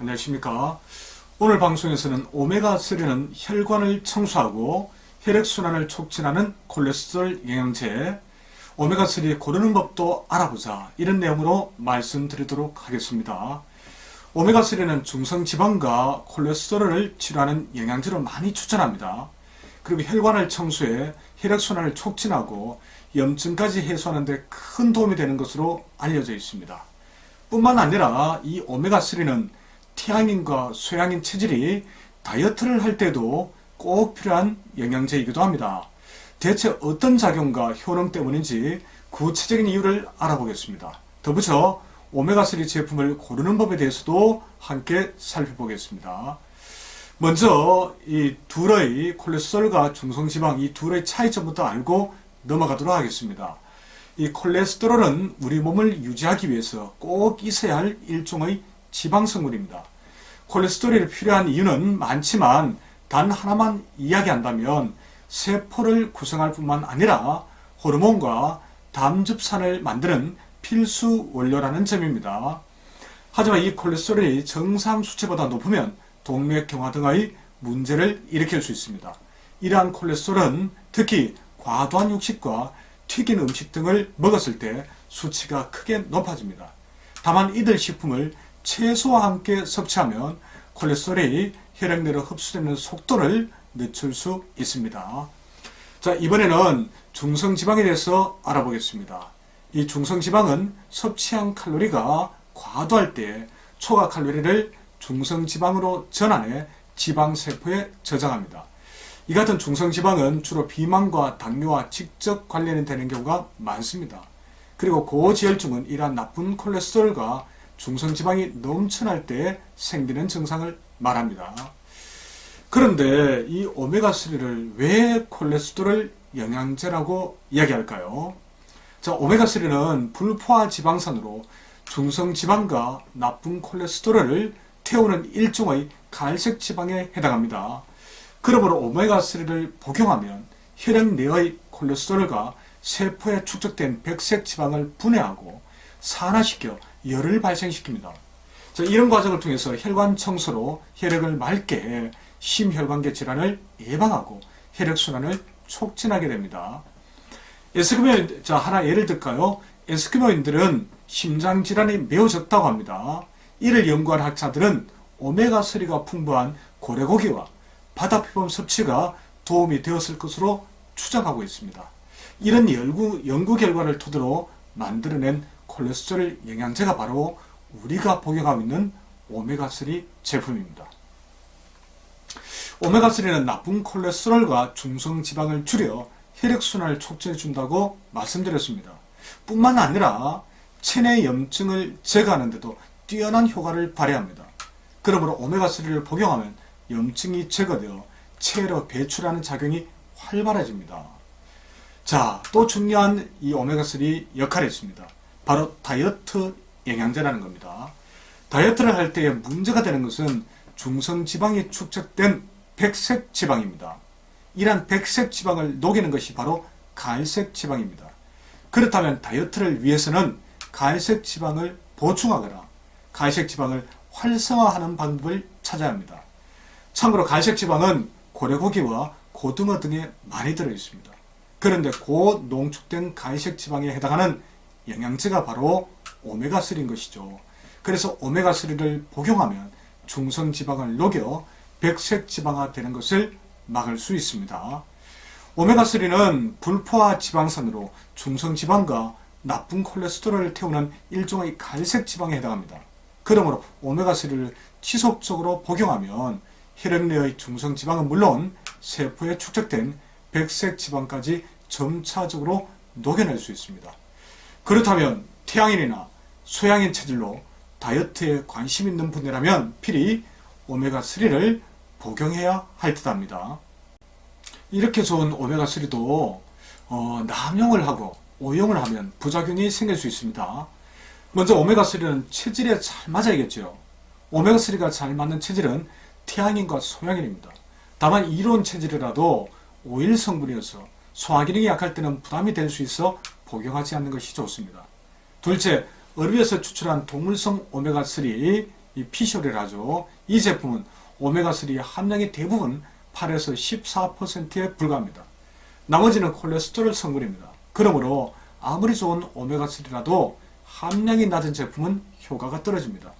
안녕하십니까. 오늘 방송에서는 오메가3는 혈관을 청소하고 혈액순환을 촉진하는 콜레스테롤 영양제, 오메가3 고르는 법도 알아보자. 이런 내용으로 말씀드리도록 하겠습니다. 오메가3는 중성지방과 콜레스테롤을 치료하는 영양제로 많이 추천합니다. 그리고 혈관을 청소해 혈액순환을 촉진하고 염증까지 해소하는 데 큰 도움이 되는 것으로 알려져 있습니다. 뿐만 아니라 이 오메가3는 태양인과 소양인 체질이 다이어트를 할 때도 꼭 필요한 영양제이기도 합니다. 대체 어떤 작용과 효능 때문인지 구체적인 이유를 알아보겠습니다. 더불어 오메가3 제품을 고르는 법에 대해서도 함께 살펴보겠습니다. 먼저 이 둘의 콜레스테롤과 중성지방 이 둘의 차이점부터 알고 넘어가도록 하겠습니다. 이 콜레스테롤은 우리 몸을 유지하기 위해서 꼭 있어야 할 일종의 지방성분입니다. 콜레스테롤이 필요한 이유는 많지만 단 하나만 이야기한다면 세포를 구성할 뿐만 아니라 호르몬과 담즙산을 만드는 필수 원료라는 점입니다. 하지만 이 콜레스테롤이 정상 수치보다 높으면 동맥경화 등의 문제를 일으킬 수 있습니다. 이러한 콜레스테롤은 특히 과도한 육식과 튀긴 음식 등을 먹었을 때 수치가 크게 높아집니다. 다만 이들 식품을 채소와 함께 섭취하면 콜레스테롤이 혈액 내로 흡수되는 속도를 늦출 수 있습니다. 자, 이번에는 중성지방에 대해서 알아보겠습니다. 이 중성지방은 섭취한 칼로리가 과도할 때 초과 칼로리를 중성지방으로 전환해 지방세포에 저장합니다. 이 같은 중성지방은 주로 비만과 당뇨와 직접 관련이 되는 경우가 많습니다. 그리고 고지혈증은 이러한 나쁜 콜레스테롤과 중성지방이 넘쳐날 때 생기는 증상을 말합니다. 그런데 이 오메가3를 왜 콜레스테롤 영양제라고 이야기할까요? 자, 오메가3는 불포화 지방산으로 중성지방과 나쁜 콜레스테롤을 태우는 일종의 갈색 지방에 해당합니다. 그러므로 오메가3를 복용하면 혈액 내의 콜레스테롤과 세포에 축적된 백색 지방을 분해하고 산화시켜 열을 발생시킵니다. 자, 이런 과정을 통해서 혈관 청소로 혈액을 맑게 해 심혈관계 질환을 예방하고 혈액순환을 촉진하게 됩니다. 에스키모인, 자, 하나 예를 들까요? 에스키모인들은 심장질환이 매우 적다고 합니다. 이를 연구한 학자들은 오메가3가 풍부한 고래고기와 바다표범 섭취가 도움이 되었을 것으로 추정하고 있습니다. 이런 연구, 연구 결과를 토대로 만들어낸 콜레스테롤 영양제가 바로 우리가 복용하고 있는 오메가3 제품입니다. 오메가3는 나쁜 콜레스테롤과 중성지방을 줄여 혈액순환을 촉진해 준다고 말씀드렸습니다. 뿐만 아니라 체내 염증을 제거하는데도 뛰어난 효과를 발휘합니다. 그러므로 오메가3를 복용하면 염증이 제거되어 체로 배출하는 작용이 활발해집니다. 자, 또 중요한 이 오메가3 역할이 있습니다. 바로 다이어트 영양제라는 겁니다. 다이어트를 할 때에 문제가 되는 것은 중성지방이 축적된 백색 지방입니다. 이러한 백색 지방을 녹이는 것이 바로 갈색 지방입니다. 그렇다면 다이어트를 위해서는 갈색 지방을 보충하거나 갈색 지방을 활성화하는 방법을 찾아야 합니다. 참고로 갈색 지방은 고래고기와 고등어 등에 많이 들어 있습니다. 그런데 고농축된 갈색 지방에 해당하는 영양제가 바로 오메가3인 것이죠. 그래서 오메가3를 복용하면 중성지방을 녹여 백색 지방화 되는 것을 막을 수 있습니다. 오메가3는 불포화 지방산으로 중성지방과 나쁜 콜레스테롤을 태우는 일종의 갈색 지방에 해당합니다. 그러므로 오메가3를 지속적으로 복용하면 혈액 내의 중성 지방은 물론 세포에 축적된 백색 지방까지 점차적으로 녹여낼 수 있습니다. 그렇다면 태양인이나 소양인 체질로 다이어트에 관심 있는 분이라면 필히 오메가3를 복용해야 할 듯합니다. 이렇게 좋은 오메가3도 어, 남용을 하고 오용을 하면 부작용이 생길 수 있습니다. 먼저 오메가3는 체질에 잘 맞아야겠죠. 오메가3가 잘 맞는 체질은 태양인과 소양인입니다. 다만 이론 체질이라도 오일 성분이어서 소화기능이 약할 때는 부담이 될 수 있어 복용하지 않는 것이 좋습니다. 둘째, 어류에서 추출한 동물성 오메가3 이 피쇼리라죠. 이 제품은 오메가3 함량이 대부분 8에서 14%에 불과합니다. 나머지는 콜레스테롤 성분입니다. 그러므로 아무리 좋은 오메가3라도 함량이 낮은 제품은 효과가 떨어집니다.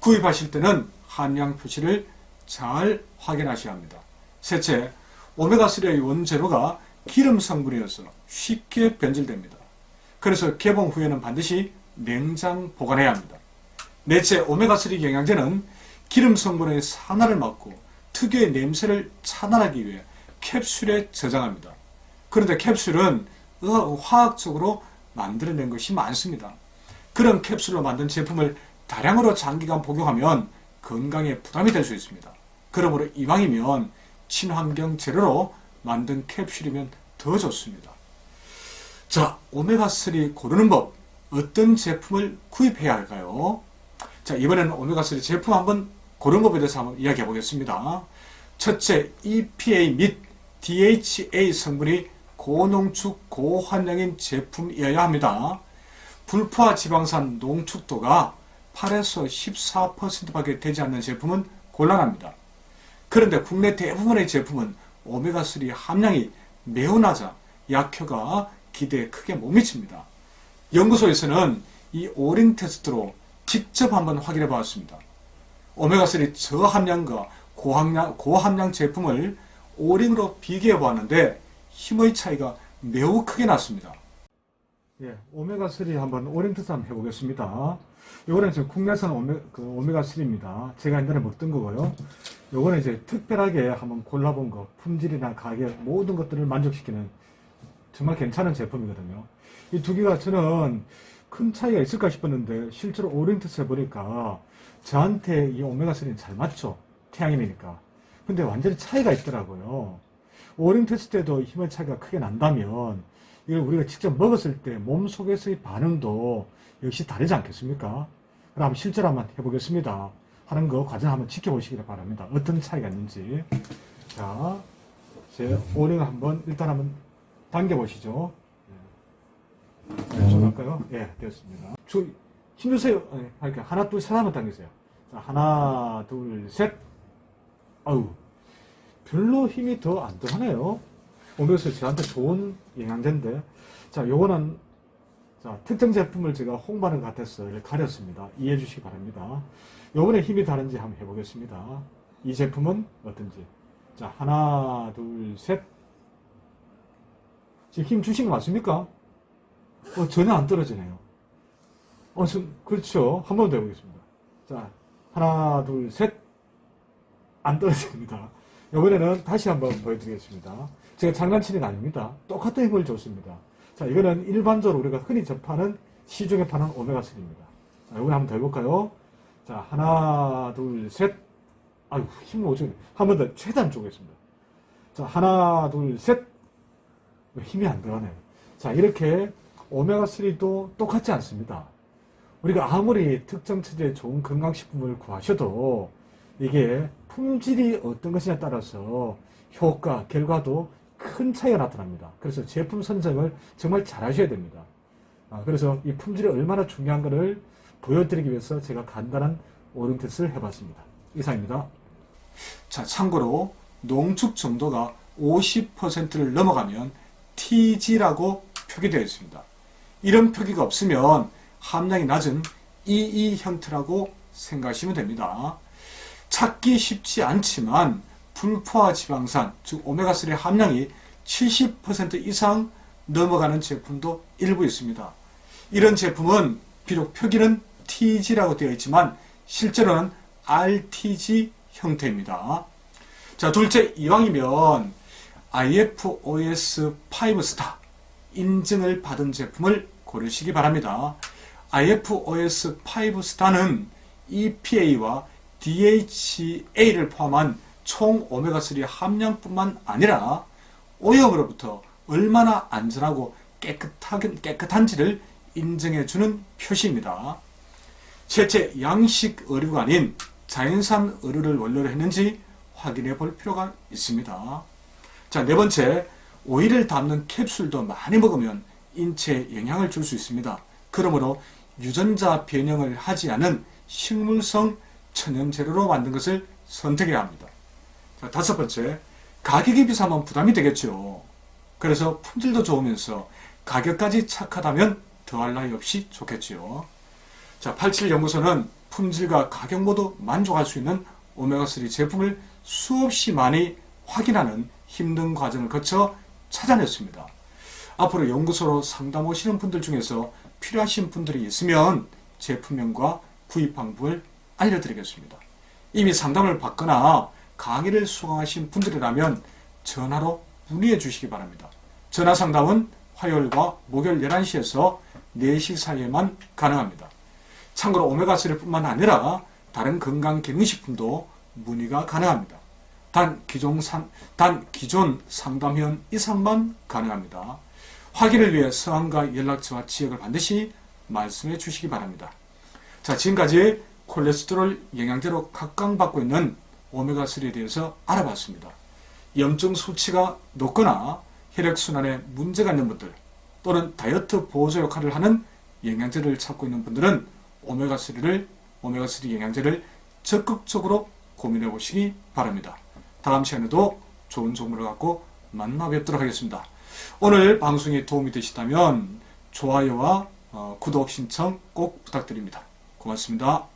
구입하실 때는 함량 표시를 잘 확인하셔야 합니다. 셋째, 오메가3의 원재료가 기름 성분이어서 쉽게 변질됩니다. 그래서 개봉 후에는 반드시 냉장 보관해야 합니다. 넷째, 오메가3 영양제는 기름 성분의 산화를 막고 특유의 냄새를 차단하기 위해 캡슐에 저장합니다. 그런데 캡슐은 어, 화학적으로 만들어낸 것이 많습니다. 그런 캡슐로 만든 제품을 다량으로 장기간 복용하면 건강에 부담이 될 수 있습니다. 그러므로 이왕이면 친환경 재료로 만든 캡슐이면 더 좋습니다. 자, 오메가3 고르는 법. 어떤 제품을 구입해야 할까요? 자, 이번에는 오메가3 제품 한번 고르는 법에 대해서 한번 이야기해 보겠습니다. 첫째, EPA 및 DHA 성분이 고농축, 고함량인 제품이어야 합니다. 불포화 지방산 농축도가 8에서 14%밖에 되지 않는 제품은 곤란합니다. 그런데 국내 대부분의 제품은 오메가3 함량이 매우 낮아 약효가 기대에 크게 못 미칩니다. 연구소에서는 이 오링 테스트로 직접 한번 확인해 봤습니다. 오메가3 저함량과 고함량, 고함량 제품을 오링으로 비교해 보았는데 힘의 차이가 매우 크게 났습니다. 예, 오메가3 한번 오링 테스트 한번 해보겠습니다. 요거는 지금 국내산 오메, 그 오메가3입니다. 제가 옛날에 먹던 거고요. 요거는 이제 특별하게 한번 골라본 거, 품질이나 가격, 모든 것들을 만족시키는 정말 괜찮은 제품이거든요. 이 두 개가 저는 큰 차이가 있을까 싶었는데, 실제로 오링 테스트 해보니까 저한테 이 오메가3는 잘 맞죠. 태양인이니까. 근데 완전히 차이가 있더라고요. 오링 테스트 때도 힘의 차이가 크게 난다면, 이걸 우리가 직접 먹었을 때 몸 속에서의 반응도 역시 다르지 않겠습니까? 그럼 실제로 한번 해보겠습니다. 하는 거 과정 한번 지켜보시기 바랍니다. 어떤 차이가 있는지. 자, 제 오링 한번 일단 한번 당겨보시죠. 네, 좀 할까요? 예, 됐습니다. 저, 힘주세요. 네, 이렇게 하나, 둘, 셋 한번 당기세요. 자, 하나, 둘, 셋. 아우, 별로 힘이 더 안 들어가네요. 오면서 저한테 좋은 영양제인데, 자, 요거는, 자, 특정 제품을 제가 홍보하는 것 같아서 가렸습니다. 이해해 주시기 바랍니다. 요번에 힘이 다른지 한번 해보겠습니다. 이 제품은 어떤지. 자, 하나, 둘, 셋. 지금 힘 주신 거 맞습니까? 어, 전혀 안 떨어지네요. 어, 저, 그렇죠. 한 번 더 해보겠습니다. 자, 하나, 둘, 셋. 안 떨어집니다. 이번에는 다시 한번 보여드리겠습니다. 제가 장난치는 게 아닙니다. 똑같은 힘을 줬습니다. 자, 이거는 일반적으로 우리가 흔히 접하는 시중에 파는 오메가3입니다. 자, 이번에 한번 더 해볼까요? 자, 하나, 둘, 셋. 아유, 힘 오죠. 한번 더 최대한 쪼겠습니다. 자, 하나, 둘, 셋. 힘이 안 들어가네요. 자, 이렇게 오메가3도 똑같지 않습니다. 우리가 아무리 특정 체제의 좋은 건강식품을 구하셔도 이게 품질이 어떤 것이냐에 따라서 효과, 결과도 큰 차이가 나타납니다. 그래서 제품 선정을 정말 잘 하셔야 됩니다. 아, 그래서 이 품질이 얼마나 중요한 것을 보여드리기 위해서 제가 간단한 오링 테스트를 해봤습니다. 이상입니다. 자, 참고로 농축 정도가 50%를 넘어가면 TG라고 표기되어 있습니다. 이런 표기가 없으면 함량이 낮은 EE 형태라고 생각하시면 됩니다. 찾기 쉽지 않지만 불포화 지방산, 즉 오메가3 함량이 70% 이상 넘어가는 제품도 일부 있습니다. 이런 제품은 비록 표기는 TG라고 되어 있지만 실제로는 RTG 형태입니다. 자, 둘째, 이왕이면 IFOS 5 스타 인증을 받은 제품을 고르시기 바랍니다. IFOS 5 스타는 EPA와 DHA를 포함한 총 오메가3 함량뿐만 아니라 오염으로부터 얼마나 안전하고 깨끗하게, 깨끗한지를 인정해주는 표시입니다. 셋째, 양식 의류가 아닌 자연산 의류를 원료로 했는지 확인해 볼 필요가 있습니다. 자, 네 번째, 오이를 담는 캡슐도 많이 먹으면 인체에 영향을 줄 수 있습니다. 그러므로 유전자 변형을 하지 않은 식물성 천연 재료로 만든 것을 선택해야 합니다. 자, 다섯 번째, 가격이 비싸면 부담이 되겠죠. 그래서 품질도 좋으면서 가격까지 착하다면 더할 나위 없이 좋겠지요. 자, 87연구소는 품질과 가격 모두 만족할 수 있는 오메가3 제품을 수없이 많이 확인하는 힘든 과정을 거쳐 찾아냈습니다. 앞으로 연구소로 상담 오시는 분들 중에서 필요하신 분들이 있으면 제품명과 구입 방법을 알려드리겠습니다. 이미 상담을 받거나 강의를 수강하신 분들이라면 전화로 문의해 주시기 바랍니다. 전화 상담은 화요일과 목요일 11시에서 4시 사이에만 가능합니다. 참고로 오메가3 뿐만 아니라 다른 건강기능식품도 문의가 가능합니다. 단 기존, 상, 단 기존 상담원 이상만 가능합니다. 확인을 위해 성함과 연락처와 지역을 반드시 말씀해 주시기 바랍니다. 자, 지금까지 콜레스테롤 영양제로 각광받고 있는 오메가3에 대해서 알아봤습니다. 염증 수치가 높거나 혈액순환에 문제가 있는 분들 또는 다이어트 보조 역할을 하는 영양제를 찾고 있는 분들은 오메가3를 오메가3 영양제를 적극적으로 고민해 보시기 바랍니다. 다음 시간에도 좋은 정보를 갖고 만나 뵙도록 하겠습니다. 오늘 방송이 도움이 되시다면 좋아요와 어, 구독 신청 꼭 부탁드립니다. 고맙습니다.